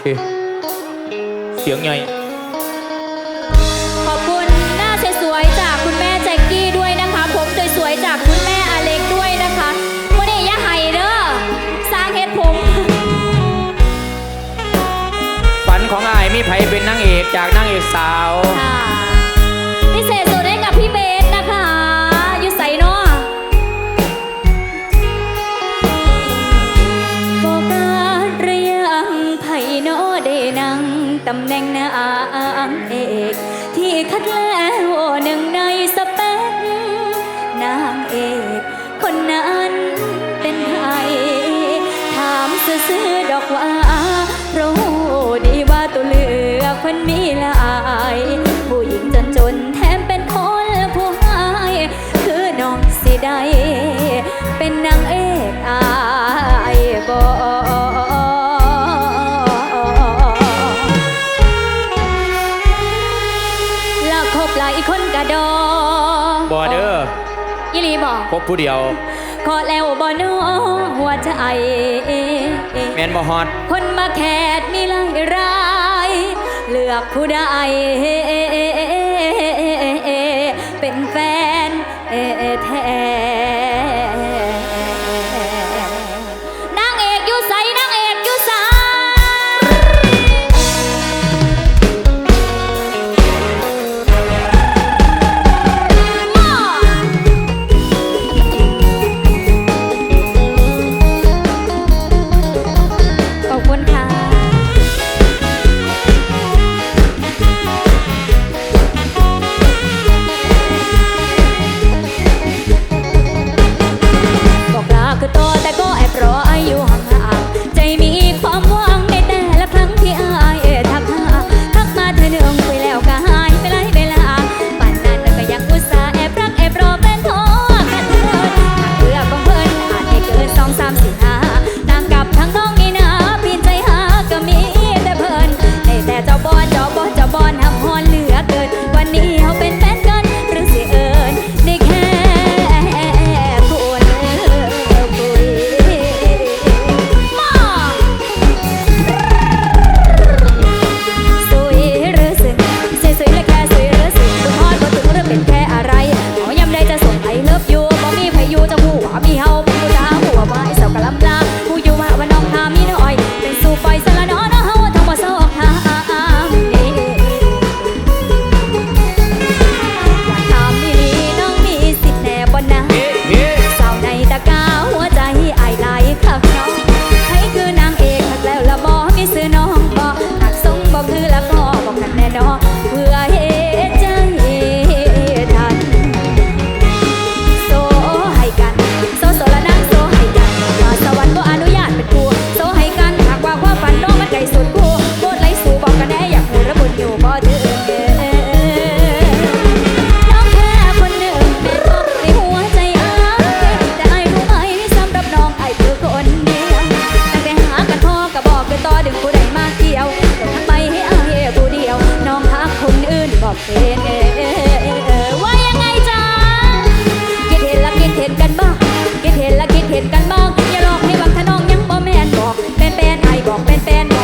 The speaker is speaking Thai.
เคเสียงไงขอบคุณหน้าสวยๆจากคุณแม่แจ็คกี้ด้วยนะคะ ผมสวยๆจากคุณแม่อเล็กด้วยนะคะวันนี้อย่าไห้เด้อสร้างเฮ็ดผม ฝันของอายมีไผเป็นนางเอกจากนางเอกสาวค่ะ ได้นั่งตำแหน่งนางเอก ที่คัดแล้วหนึ่งในสเปคนางเอก คนนั้นเป็นใครถามซื่อดอกว่ารู้ดีว่าตัวเลือกคนมีหลายผู้หญิงจนจนแถมเป็นคนผู้หายคือน้องสิได้ ลีบอกพบผู้เดียว ขอแล้วบ่นอหัวใจแมนบอฮอด คนมาแคดมีหลายราย เลือกผู้ใด บอกเป็นเป็น